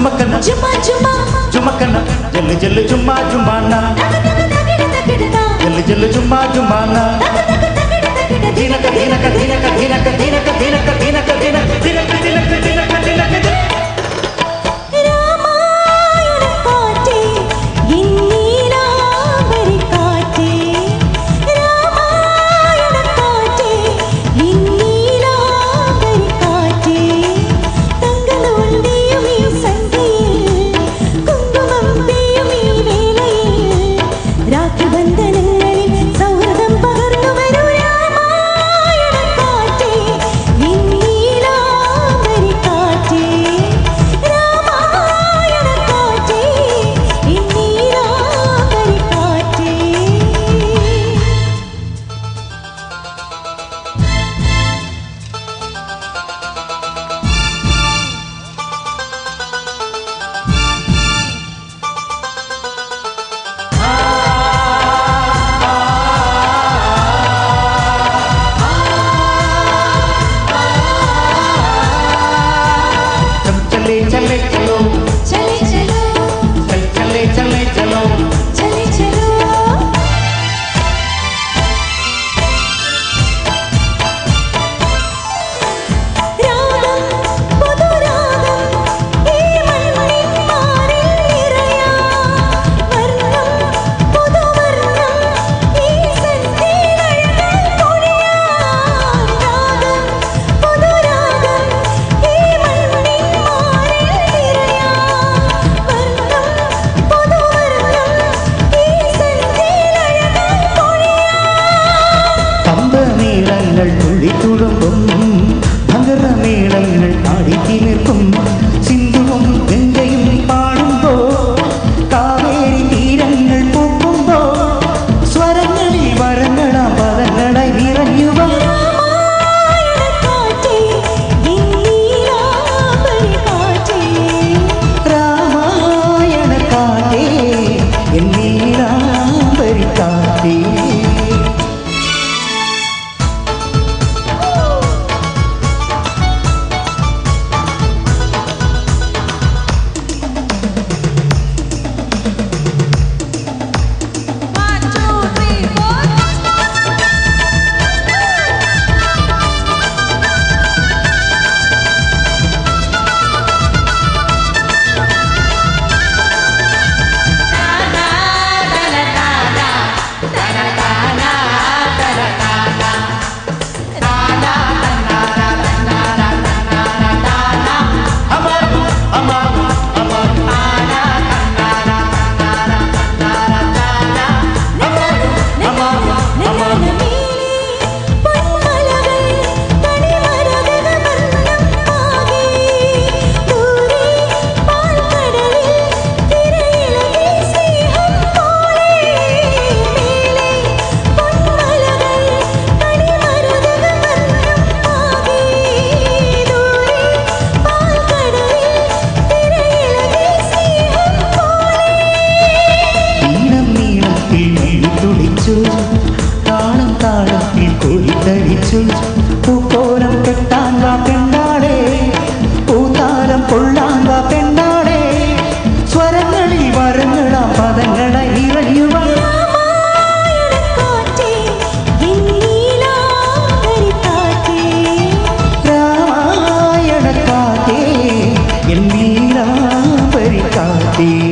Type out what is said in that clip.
జుమకన జుమా జుమా. జుమకన జల్లు జల్లు జుమ్మా జుమానా. జల్లు జల్లు జుమ్మా జుమానా. దీనక దీనక దీనక దీనక దీనక Buddha ti.